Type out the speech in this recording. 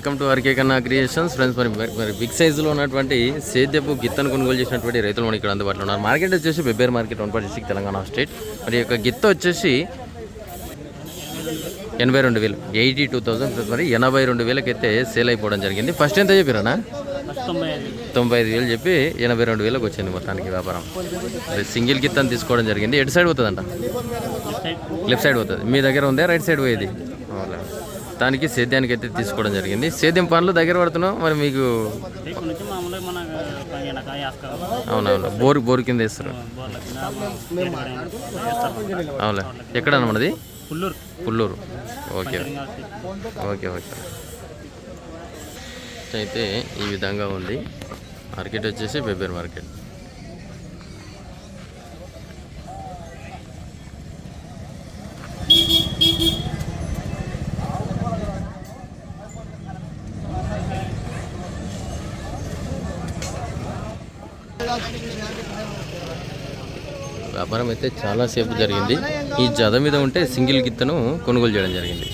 Welcome to R K Kanna creations. Friends మరి మరి big సైజులో ఉన్నటువంటి సేద్యపు గిత్తను కొనుగోలు చేసినటువంటి రైతులు మనకి ఇక్కడ అందుబాటులో ఉన్నారు. మార్కెట్ వచ్చేసి బెబ్బేర్ market one district Telangana state మరి యొక్క గిత్త వచ్చేసి ఎనభై రెండు వేలు ఎయిటీ టూ థౌసండ్. మరి ఎనభై రెండు వేలకైతే సేల్ అయిపోవడం జరిగింది. ఫస్ట్ ఎంత చెప్పారా తొంభై ఐదు వేలు చెప్పి ఎనభై రెండు వేలకు వచ్చింది మొత్తానికి వ్యాపారం. మరి సింగిల్ గిత్తను తీసుకోవడం జరిగింది. ఎటు సైడ్ పోతుందంట? లెఫ్ట్ సైడ్ పోతుంది. మీ దగ్గర ఉందా రైట్ సైడ్ పోయేది? దానికి సేద్యానికి అయితే తీసుకోవడం జరిగింది. సేద్యం పనులు దగ్గర పడుతున్నాం మరి మీకు అవునవును. బోరు బోరు కింద వేస్తారు. అవునా ఎక్కడ మనది Pulluru. Pulluru. Okay. Okay okay. అయితే ఈ విధంగా ఉంది. మార్కెట్ వచ్చేసి బెబ్బేర్ మార్కెట్. వ్యాపారం అయితే చాలాసేపు జరిగింది. ఈ జత మీద ఉంటే సింగిల్ గిత్తను కొనుగోలు చేయడం జరిగింది.